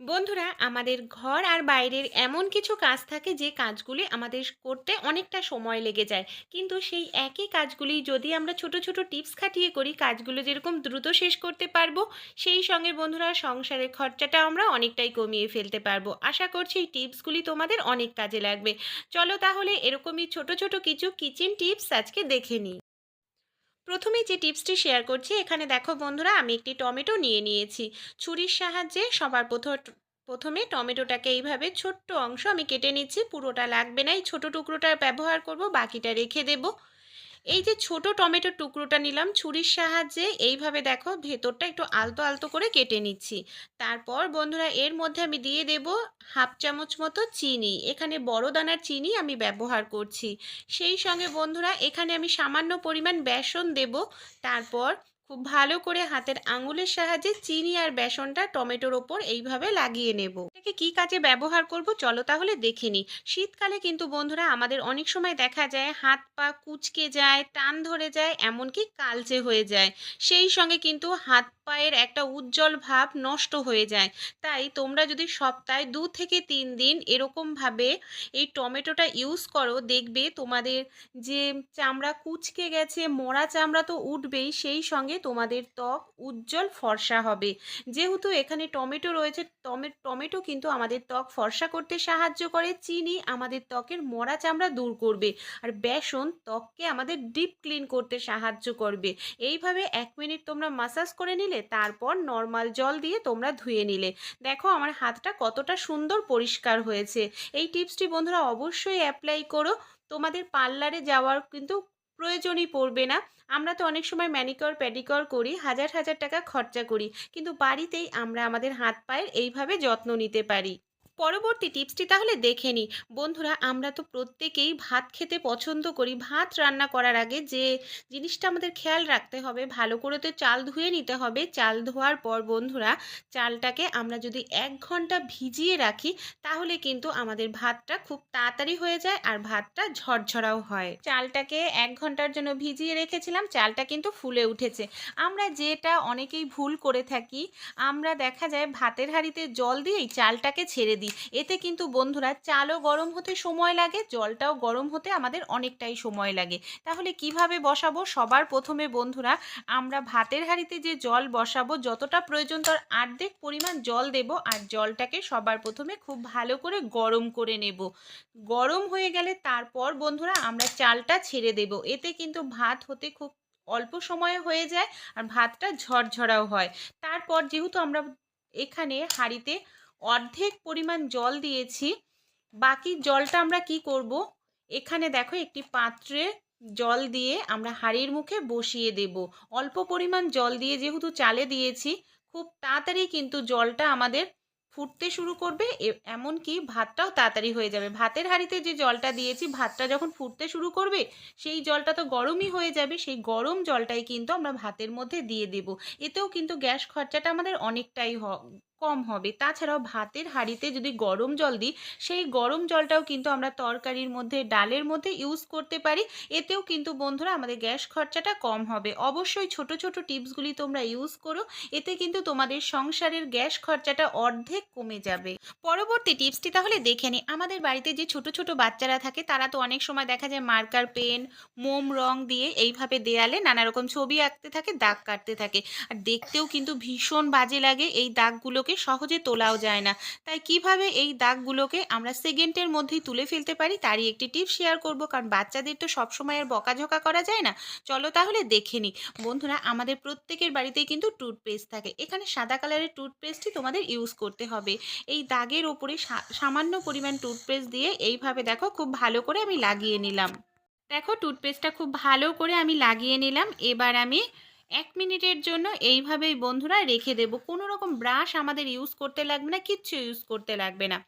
বন্ধুরা, আমাদের ঘর আর বাইরের এমন কিছু কাজ থাকে যে কাজগুলি আমাদের করতে অনেকটা সময় লেগে যায়। কিন্তু সেই একই কাজগুলি যদি আমরা ছোট ছোট টিপস খাটিয়ে করি, কাজগুলো যেরকম দ্রুত শেষ করতে পারব, সেই সঙ্গে বন্ধুরা, সংসারের খরচাটা আমরা অনেকটাই কমিয়ে ফেলতে পারব। আশা করছি এই টিপসগুলি তোমাদের অনেক কাজে লাগবে। চলো তাহলে এরকমই ছোট ছোট কিছু কিচেন টিপস আজকে দেখে নিই। প্রথমে যে টিপসটি শেয়ার করছি, এখানে দেখো বন্ধুরা, আমি একটি টমেটো নিয়ে নিয়েছি। ছুরির সাহায্যে সবার প্রথম প্রথমে টমেটোটাকে এইভাবে ছোট্ট অংশ আমি কেটে নিচ্ছি, পুরোটা লাগবে না, এই ছোটো টুকরোটা ব্যবহার করব, বাকিটা রেখে দেব। এই যে ছোট টমেটো টুকরোটা নিলাম, ছুরির সাহায্যে এইভাবে দেখো ভেতরটা একটু আলতো আলতো করে কেটে নিচ্ছি। তারপর বন্ধুরা এর মধ্যে আমি দিয়ে দেব হাফ চামচ মতো চিনি। এখানে বড় দানার চিনি আমি ব্যবহার করছি। সেই সঙ্গে বন্ধুরা এখানে আমি সামান্য পরিমাণ বেসন দেব। তারপর খুব ভালো করে হাতের আঙুলের সাহায্যে চিনি আর বেসনটা টমেটোর ওপর এইভাবে লাগিয়ে নেব। এটাকে কি কাজে ব্যবহার করব চলো তাহলে দেখে নিই। শীতকালে কিন্তু বন্ধুরা আমাদের অনেক সময় দেখা যায় হাত পা কুচকে যায়, টান ধরে যায়, এমনকি কালচে হয়ে যায়। সেই সঙ্গে কিন্তু হাত পায়ের একটা উজ্জ্বল ভাব নষ্ট হয়ে যায়। তাই তোমরা যদি সপ্তাহে দু থেকে তিন দিন এরকমভাবে এই টমেটোটা ইউজ করো, দেখবে তোমাদের যে চামড়া কুচকে গেছে, মরা চামড়া তো উঠবেই, সেই সঙ্গে তোমাদের ত্বক উজ্জ্বল ফর্সা হবে। যেহেতু এখানে টমেটো রয়েছে, টমে- টমেটো কিন্তু আমাদের ত্বক ফর্সা করতে সাহায্য করে, চিনি আমাদের ত্বকের মরা চামড়া দূর করবে আর বেসন ত্বককে আমাদের ডিপ ক্লিন করতে সাহায্য করবে। এইভাবে এক মিনিট তোমরা মাসাজ করে নিলে, তারপর নর্মাল জল দিয়ে তোমরা ধুয়ে নিলে। দেখো আমার হাতটা কতটা সুন্দর পরিষ্কার হয়েছে। এই টিপসটি বন্ধুরা অবশ্যই অ্যাপ্লাই করো। তোমাদের পার্লারে যাওয়ার কিন্তু প্রয়োজনই পড়বে না। আমরা তো অনেক সময় ম্যানিকর প্যাডিকর করি, হাজার হাজার টাকা খরচা করি। কিন্তু বাড়িতেই আমরা আমাদের হাত পায়ের এইভাবে যত্ন নিতে পারি। পরবর্তী টিপসটি তাহলে দেখে নিই। বন্ধুরা, আমরা তো প্রত্যেকেই ভাত খেতে পছন্দ করি। ভাত রান্না করার আগে যে জিনিসটা আমাদের খেয়াল রাখতে হবে, ভালো করে তো চাল ধুয়ে নিতে হবে। চাল ধোয়ার পর বন্ধুরা, চালটাকে আমরা যদি এক ঘণ্টা ভিজিয়ে রাখি, তাহলে কিন্তু আমাদের ভাতটা খুব তাড়াতাড়ি হয়ে যায় আর ভাতটা ঝরঝরাও হয়। চালটাকে এক ঘণ্টার জন্য ভিজিয়ে রেখেছিলাম, চালটা কিন্তু ফুলে উঠেছে। আমরা যেটা অনেকেই ভুল করে থাকি, আমরা দেখা যায় ভাতের হাঁড়িতে জল দিয়েই চালটাকে ছেড়ে দিই। এতে কিন্তু বন্ধুরা চালও গরম হতে সময় লাগে, জলটাও গরম হতে আমাদের অনেকটাই সময় লাগে। তাহলে কীভাবে বসাবো? সবার প্রথমে বন্ধুরা আমরা ভাতের হাঁড়িতে যে জল বসাবো, যতটা প্রয়োজন তার অর্ধেক পরিমাণ জল দেব আর জলটাকে সবার প্রথমে খুব ভালো করে গরম করে নেব। গরম হয়ে গেলে তারপর বন্ধুরা আমরা চালটা ছেড়ে দেব। এতে কিন্তু ভাত হতে খুব অল্প সময়ে হয়ে যায় আর ভাতটা ঝরঝরাও হয়। তারপর যেহেতু আমরা এখানে হাঁড়িতে অর্ধেক পরিমাণ জল দিয়েছি। বাকি জলটা আমরা কি করব? এখানে দেখো একটি পাত্রে জল দিয়ে আমরা হাঁড়ির মুখে বসিয়ে দেব। অল্প পরিমাণ জল দিয়ে যেহেতু চালে দিয়েছি, খুব তাড়াতাড়ি কিন্তু জলটা আমাদের ফুটতে শুরু করবে। এ- এমনকি ভাতটাও তাড়াতাড়ি হয়ে যাবে। ভাতের হাঁড়িতে যে জলটা দিয়েছি, ভাতটা যখন ফুটতে শুরু করবে, সেই জলটা তো গরমই হয়ে যাবে। সেই গরম জলটাই কিন্তু আমরা ভাতের মধ্যে দিয়ে দেব। এতেও কিন্তু গ্যাস খরচাটা আমাদের অনেকটাই কম হবে। তাছাড়াও ভাতের হাঁড়িতে যদি গরম জল দিই, সেই গরম জলটাও কিন্তু আমরা তরকারির মধ্যে, ডালের মধ্যে ইউজ করতে পারি। এতেও কিন্তু বন্ধুরা আমাদের গ্যাস খরচাটা কম হবে। অবশ্যই ছোট ছোট টিপসগুলি তোমরা ইউজ করো। এতে কিন্তু তোমাদের সংসারের গ্যাস খরচাটা অর্ধেক কমে যাবে। পরবর্তী টিপসটি তাহলে দেখে নিই আমাদের বাড়িতে যে ছোট ছোট বাচ্চারা থাকে, তারা তো অনেক সময় দেখা যায় মার্কার পেন, মোম রং দিয়ে এইভাবে দেয়ালে নানা রকম ছবি আঁকতে থাকে, দাগ কাটতে থাকে। আর দেখতেও কিন্তু ভীষণ বাজে লাগে এই দাগগুলোকে সহজে তোলাও যায় না। তাই কীভাবে এই দাগগুলোকে আমরা সেকেন্ডের মধ্যেই তুলে ফেলতে পারি তারই একটি টিপ শেয়ার করব। কারণ বাচ্চাদের তো সবসময় আর বকাঝকা করা যায় না। চলো তাহলে দেখে নিই। বন্ধুরা, আমাদের প্রত্যেকের বাড়িতেই কিন্তু টুথপেস্ট থাকে। এখানে সাদা কালারের টুথপেস্টই তোমাদের ইউজ করতে হবে। এই দাগের ওপরে সামান্য পরিমাণ টুথপেস্ট দিয়ে এইভাবে দেখো খুব ভালো করে আমি লাগিয়ে নিলাম। দেখো, টুথপেস্টটা খুব ভালো করে আমি লাগিয়ে নিলাম। এবার আমি এক মিনিটের জন্য এইভাবেই বন্ধুরা রেখে দেব। কোনো রকম ব্রাশ আমাদের ইউজ করতে লাগবে না, কিচ্ছু ইউজ করতে লাগবে না।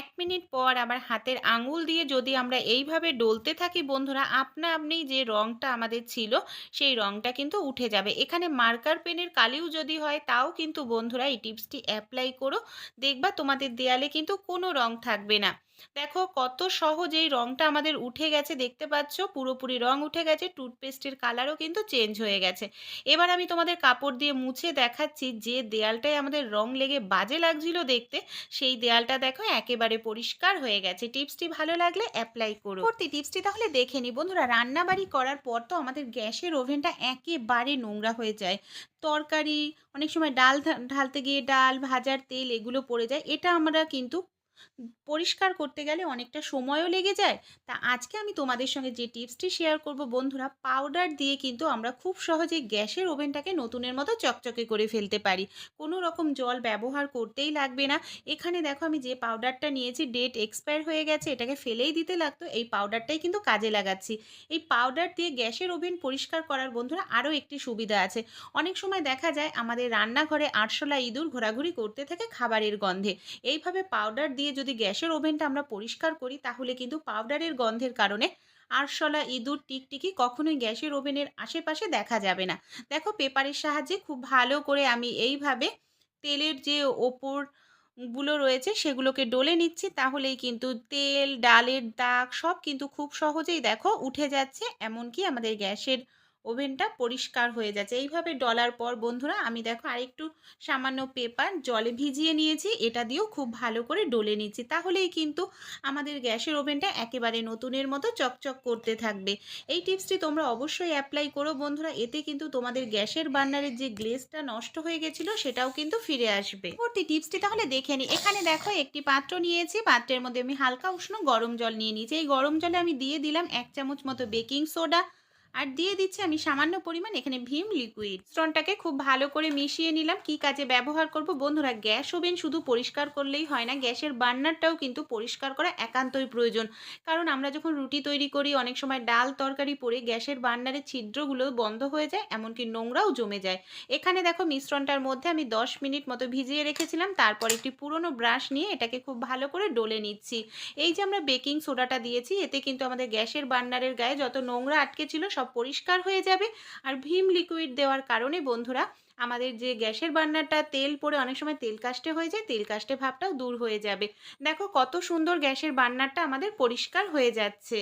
এক মিনিট পর আবার হাতের আঙুল দিয়ে যদি আমরা এইভাবে ডলতে থাকি বন্ধুরা, আপনা আপনি যে রঙটা আমাদের ছিল, সেই রঙটা কিন্তু উঠে যাবে। এখানে মার্কার পেনের কালিও যদি হয়, তাও কিন্তু বন্ধুরা এই টিপসটি অ্যাপ্লাই করো। দেখবা তোমাদের দেয়ালে কিন্তু কোনো রং থাকবে না। দেখো কত সহজ এই রঙটা আমাদের উঠে গেছে, দেখতে পাচ্ছ? পুরোপুরি রং উঠে গেছে টুথপেস্টের কালারও কিন্তু চেঞ্জ হয়ে গেছে। এবার আমি তোমাদের কাপড় দিয়ে মুছে দেখাচ্ছি যে দেয়ালটায় আমাদের রং লেগে বাজে লাগছিল দেখতে, সেই দেয়ালটা দেখো একেবারে পরিষ্কার হয়ে গেছে। টিপসটি ভালো লাগলে অ্যাপ্লাই করো। পরবর্তী টিপসটি তাহলে দেখে নি। বন্ধুরা, রান্নাবাড়ি করার পর তো আমাদের গ্যাসের ওভেনটা একেবারে নোংরা হয়ে যায়। তরকারি, অনেক সময় ডাল ঢালতে গিয়ে ডাল, ভাজার তেল এগুলো পড়ে যায়। এটা আমরা কিন্তু পরিষ্কার করতে গেলে অনেকটা সময়ও লেগে যায়। তা আজকে আমি তোমাদের সঙ্গে যে টিপসটি শেয়ার করব বন্ধুরা, পাউডার দিয়ে কিন্তু আমরা খুব সহজে গ্যাসের ওভেনটাকে নতুনের মতো চকচকে করে ফেলতে পারি। কোনো রকম জল ব্যবহার করতেই লাগবে না। এখানে দেখো আমি যে পাউডারটা নিয়েছি, ডেট এক্সপায়ার হয়ে গেছে, এটাকে ফেলেই দিতে লাগতো, এই পাউডারটাই কিন্তু কাজে লাগাচ্ছি। এই পাউডার দিয়ে গ্যাসের ওভেন পরিষ্কার করার বন্ধুরা আরও একটি সুবিধা আছে। অনেক সময় দেখা যায় আমাদের রান্নাঘরে আরশোলা ইঁদুর ঘোরাঘুরি করতে থাকে খাবারের গন্ধে। এইভাবে পাউডার দিয়ে যদি গ্যাসের ওভেনটা আমরা পরিষ্কার করি, তাহলে কিন্তু পাউডারের গন্ধের কারণে আরশোলা, ইঁদুর, টিকটিকি কখনোই গ্যাসের ওভেনের আশেপাশে দেখা যাবে না। দেখো পেপারের সাহায্যে খুব ভালো করে আমি এইভাবে তেলের যে ওপরগুলো রয়েছে, সেগুলোকে ডলে নিচ্ছি, তাহলেই কিন্তু তেল, ডালের দাগ সব কিন্তু খুব সহজেই দেখো উঠে যাচ্ছে, এমনকি আমাদের গ্যাসের ওভেনটা পরিষ্কার হয়ে যাচ্ছে। এইভাবে ডলার পর, বন্ধুরা, আমি দেখো আরেকটু সামান্য পেপার জলে ভিজিয়ে নিয়েছি। এটা দিয়েও খুব ভালো করে ডলে নিচ্ছি। তাহলেই কিন্তু আমাদের গ্যাসের ওভেনটা একেবারে নতুনের মতো চকচক করতে থাকবে। এই টিপসটি তোমরা অবশ্যই অ্যাপ্লাই করো, বন্ধুরা। এতে কিন্তু তোমাদের গ্যাসের বার্নারের যে গ্লেজটা নষ্ট হয়ে গেছিল, সেটাও কিন্তু ফিরে আসবে। পরবর্তী টিপসটি তাহলে দেখে নিই এখানে দেখো একটি পাত্র নিয়েছি। পাত্রের মধ্যে আমি হালকা উষ্ণ গরম জল নিয়ে নিয়েছি। এই গরম জলে আমি দিয়ে দিলাম এক চামচ মতো বেকিং সোডা। আর দিয়ে দিচ্ছি আমি সামান্য পরিমাণ এখানে ভীম লিকুইড স্টোনটাকে খুব ভালো করে মিশিয়ে নিলাম। কি কাজে ব্যবহার করব? বন্ধুরা, গ্যাস ওভেন শুধু পরিষ্কার করলেই হয় না, গ্যাসের বার্নারটাও কিন্তু পরিষ্কার করা একান্তই প্রয়োজন। কারণ আমরা যখন রুটি তৈরি করি, অনেক সময় ডাল তরকারি পরে গ্যাসের বার্নারের ছিদ্রগুলো বন্ধ হয়ে যায়, এমনকি নোংরাও জমে যায়। এখানে দেখো মিশ্রণটার মধ্যে আমি 10 মিনিট মতো ভিজিয়ে রেখেছিলাম। তারপর একটি পুরনো ব্রাশ নিয়ে এটাকে খুব ভালো করে ডলে নিচ্ছি। এই যে আমরা বেকিং সোডাটা দিয়েছি, এতে কিন্তু আমাদের গ্যাসের বার্নারের গায়ে যত নোংরা আটকে ছিল, সব পরিষ্কার হয়ে যাবে। আর ভীম লিকুইড দেওয়ার কারণে বন্ধুরা, আমাদের যে গ্যাসের বার্নারটা তেল পরে অনেক সময় তেল কাস্টে হয়ে যায়, তেল কাস্টে ভাবটাও দূর হয়ে যাবে। দেখো কত সুন্দর গ্যাসের বার্নারটা আমাদের পরিষ্কার হয়ে যাচ্ছে।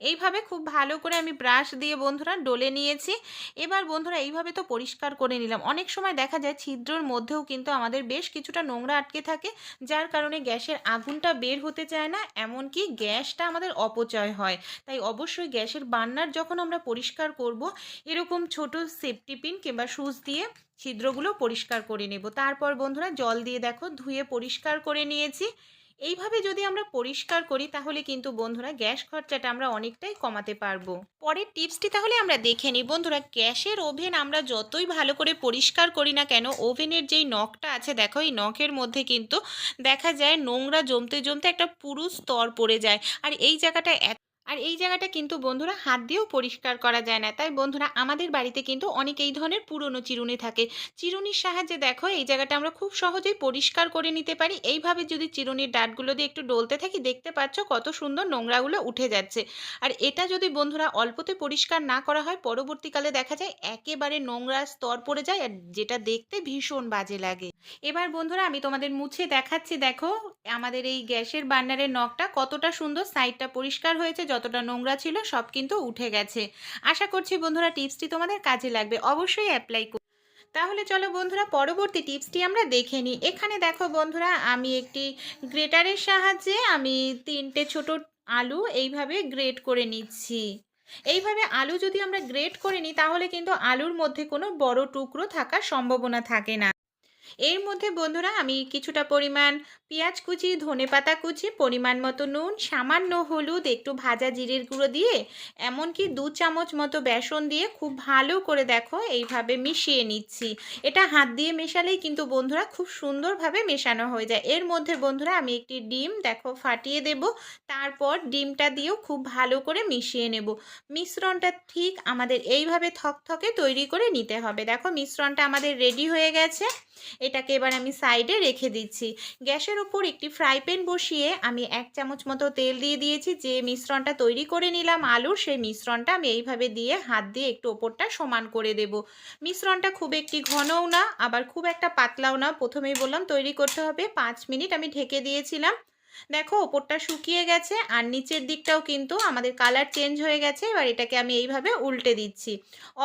এইভাবে খুব ভালো করে আমি ব্রাশ দিয়ে বন্ধুরা ডলে নিয়েছি। এবার বন্ধুরা এইভাবে তো পরিষ্কার করে নিলাম। অনেক সময় দেখা যায় ছিদ্রর মধ্যেও কিন্তু আমাদের বেশ কিছুটা নোংরা আটকে থাকে, যার কারণে গ্যাসের আগুনটা বের হতে চায় না, এমনকি গ্যাসটা আমাদের অপচয় হয়। তাই অবশ্যই গ্যাসের বান্নার যখন আমরা পরিষ্কার করব, এরকম ছোট সেফটি পিন কিংবা সুচ দিয়ে ছিদ্রগুলো পরিষ্কার করে নেব। তারপর বন্ধুরা জল দিয়ে দেখো ধুয়ে পরিষ্কার করে নিয়েছি। এইভাবে যদি আমরা পরিষ্কার করি, তাহলে কিন্তু বন্ধুরা গ্যাস খরচাটা আমরা অনেকটাই কমাতে পারব। পরের টিপসটি তাহলে আমরা দেখে নিই। বন্ধুরা, গ্যাসের ওভেন আমরা যতই ভালো করে পরিষ্কার করি না কেন, ওভেনের যেই নখটা আছে, দেখো, এই নখের মধ্যে কিন্তু দেখা যায় নোংরা জমতে জমতে একটা পুরু স্তর পড়ে যায়। আর এই জায়গাটা আর এই জায়গাটা কিন্তু বন্ধুরা হাত দিয়েও পরিষ্কার করা যায় না। তাই বন্ধুরা আমাদের বাড়িতে কিন্তু অনেক এই ধরনের পুরনো চিরুনি থাকে। চিরুনির সাহায্যে দেখো এই জায়গাটা আমরা খুব সহজেই পরিষ্কার করে নিতে পারি। এইভাবে যদি চিরুনির ডাটগুলো দিয়ে একটু ডলতে থাকি দেখতে পাচ্ছ কত সুন্দর নোংরাগুলো উঠে যাচ্ছে। আর এটা যদি বন্ধুরা অল্পতে পরিষ্কার না করা হয় পরবর্তীকালে দেখা যায় একেবারে নোংরা স্তর পড়ে যায় আর যেটা দেখতে ভীষণ বাজে লাগে। এবার বন্ধুরা আমি তোমাদের মুছে দেখাচ্ছি দেখো। আমাদের এই গ্যাসের বার্নারের নখটা কতটা সুন্দর সাইডটা পরিষ্কার হয়েছে। যতটা নোংরা ছিল সব কিন্তু উঠে গেছে। আশা করছি বন্ধুরা টিপসটি তোমাদের কাজে লাগবে। অবশ্যই অ্যাপ্লাই তাহলে চলো বন্ধুরা, পরবর্তী টিপসটি আমরা দেখে নিই। এখানে দেখো বন্ধুরা, আমি একটি গ্রেটারের সাহায্যে আমি তিনটে ছোট আলু এইভাবে গ্রেট করে নিচ্ছি। এইভাবে আলু যদি আমরা গ্রেট করে নিই, তাহলে কিন্তু আলুর মধ্যে কোনো বড় টুকরো থাকার সম্ভাবনা থাকে না। এর মধ্যে বন্ধুরা আমি কিছুটা পরিমাণ পেঁয়াজ কুচি, ধনে পাতা কুচি, পরিমাণ মতো নুন, সামান্য হলুদ, একটু ভাজা জিরের গুঁড়ো দিয়ে, এমনকি দু চামচ মতো বেসন দিয়ে খুব ভালো করে দেখো এইভাবে মিশিয়ে নিচ্ছি। এটা হাত দিয়ে মেশালেই কিন্তু বন্ধুরা খুব সুন্দরভাবে মেশানো হয়ে যায়। এর মধ্যে বন্ধুরা আমি একটি ডিম দেখো ফাটিয়ে দেব, তারপর ডিমটা দিয়েও খুব ভালো করে মিশিয়ে নেব। মিশ্রণটা ঠিক আমাদের এইভাবে থকথকে তৈরি করে নিতে হবে। দেখো মিশ্রণটা আমাদের রেডি হয়ে গেছে। এটাকে এবার আমি সাইডে রেখে দিচ্ছি। গ্যাসের ওপর একটি ফ্রাই প্যান বসিয়ে আমি এক চামচ মতো তেল দিয়ে দিয়েছি। যে মিশ্রণটা তৈরি করে নিলাম আলুর, সেই মিশ্রণটা আমি এইভাবে দিয়ে হাত দিয়ে একটু ওপরটা সমান করে দেব। মিশ্রণটা খুব একটি ঘনও না, আবার খুব একটা পাতলাও না। প্রথমেই বললাম তৈরি করতে হবে। পাঁচ মিনিট আমি ঢেকে দিয়েছিলাম। দেখো, ওপরটা শুকিয়ে গেছে আর নিচের দিকটাও কিন্তু আমাদের কালার চেঞ্জ হয়ে গেছে, এবার এটাকে আমি এইভাবে উল্টে দিচ্ছি।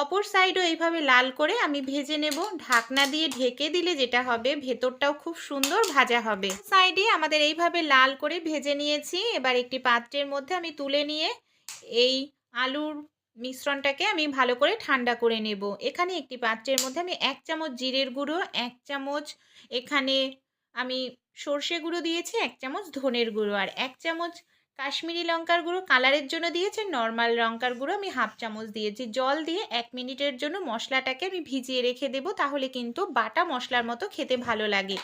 অপর সাইডও এইভাবে লাল করে আমি ভেজে নেব। ঢাকনা দিয়ে ঢেকে দিলে যেটা হবে, ভেতরটাও খুব সুন্দর ভাজা হবে। সাইডে আমাদের এইভাবে লাল করে ভেজে নিয়েছি, এবার একটি পাত্রের মধ্যে আমি তুলে নিয়ে এই আলুর মিশ্রণটাকে আমি ভালো করে ঠান্ডা করে নেব। এখানে একটি পাত্রের মধ্যে আমি এক চামচ জিরের গুঁড়ো, এক চামচ এখানে আমি সর্ষে গুঁড়ো দিয়েছি, এক চামচ ধনের গুঁড়ো, আর এক চামচ কাশ্মীরি লঙ্কার গুঁড়ো। কালারের জন্য দিয়েছি নর্মাল লঙ্কার গুঁড়ো আমি হাফ চামচ দিয়েছি। জল দিয়ে এক মিনিটের জন্য মশলাটাকে আমি ভিজিয়ে রেখে দেবো, তাহলে কিন্তু বাটা মশলার মতো খেতে ভালো লাগে।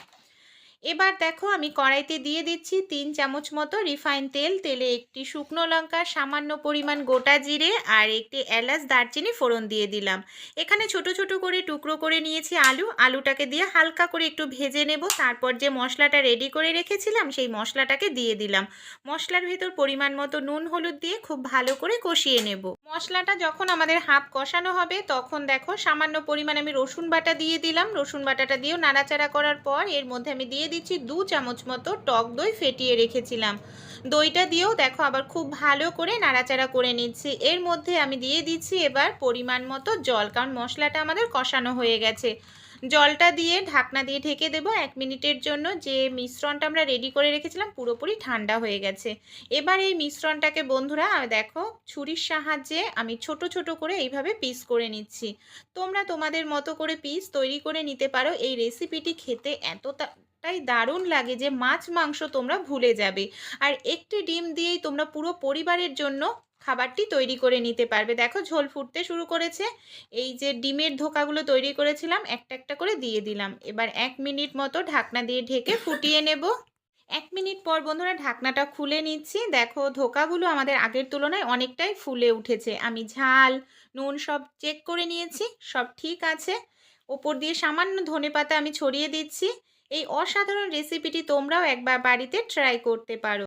এবার দেখো আমি কড়াইতে দিয়ে দিচ্ছি তিন চামচ মতো রিফাইন তেল, তেলে একটি শুকনো লঙ্কা, সামান্য পরিমাণ গোটা জিরে আর একটি এলাচ দারচিনি ফোড়ন দিয়ে দিলাম। এখানে ছোট ছোট করে টুকরো করে নিয়েছি আলু। আলুটাকে দিয়ে হালকা করে একটু ভেজে নেব। তারপর যে মশলাটা রেডি করে রেখেছিলাম সেই মশলাটাকে দিয়ে দিলাম। মশলার ভেতর পরিমাণ মতো নুন, হলুদ দিয়ে খুব ভালো করে কষিয়ে নেব। মশলাটা যখন আমাদের হাফ কষানো হবে, তখন দেখো সামান্য পরিমাণ আমি রসুন বাটা দিয়ে দিলাম। রসুন বাটাটা দিয়েও নাড়াচাড়া করার পর এর মধ্যে আমি দিয়ে দিচ্ছি দু চামচ মতো টক দই ফেটিয়ে রেখেছিলাম। দইটা দিয়েও দেখো আবার খুব ভালো করে নাড়াচাড়া করে নিচ্ছি। এর মধ্যে আমি দিয়ে দিচ্ছি এবার পরিমাণ মতো জল, কারণ মশলাটা আমাদের কষানো হয়ে গেছে। জলটা দিয়ে ঢাকনা দিয়ে ঢেকে দেব এক মিনিটের জন্য। যে মিশ্রণটা আমরা রেডি করে রেখেছিলাম পুরোপুরি ঠান্ডা হয়ে গেছে। এবার এই মিশ্রণটাকে বন্ধুরা, দেখো ছুরির সাহায্যে আমি ছোট ছোট করে এইভাবে পিস করে নিচ্ছি। তোমরা তোমাদের মতো করে পিস তৈরি করে নিতে পারো। এই রেসিপিটি খেতে এতটা তাই দারুণ লাগে যে মাছ, মাংস তোমরা ভুলে যাবে। আর একটি ডিম দিয়েই তোমরা পুরো পরিবারের জন্য খাবারটি তৈরি করে নিতে পারবে। দেখো ঝোল ফুটতে শুরু করেছে। এই যে ডিমের ধোকাগুলো তৈরি করেছিলাম, একটা একটা করে দিয়ে দিলাম। এবার এক মিনিট মতো ঢাকনা দিয়ে ঢেকে ফুটিয়ে নেব। এক মিনিট পর বন্ধুরা ঢাকনাটা খুলে নিচ্ছি। দেখো ধোকাগুলো আমাদের আগের তুলনায় অনেকটাই ফুলে উঠেছে। আমি ঝাল, নুন সব চেক করে নিয়েছি, সব ঠিক আছে। ওপর দিয়ে সামান্য ধনে পাতা আমি ছড়িয়ে দিচ্ছি। এই অসাধারণ রেসিপিটি তোমরাও একবার বাড়িতে ট্রাই করতে পারো।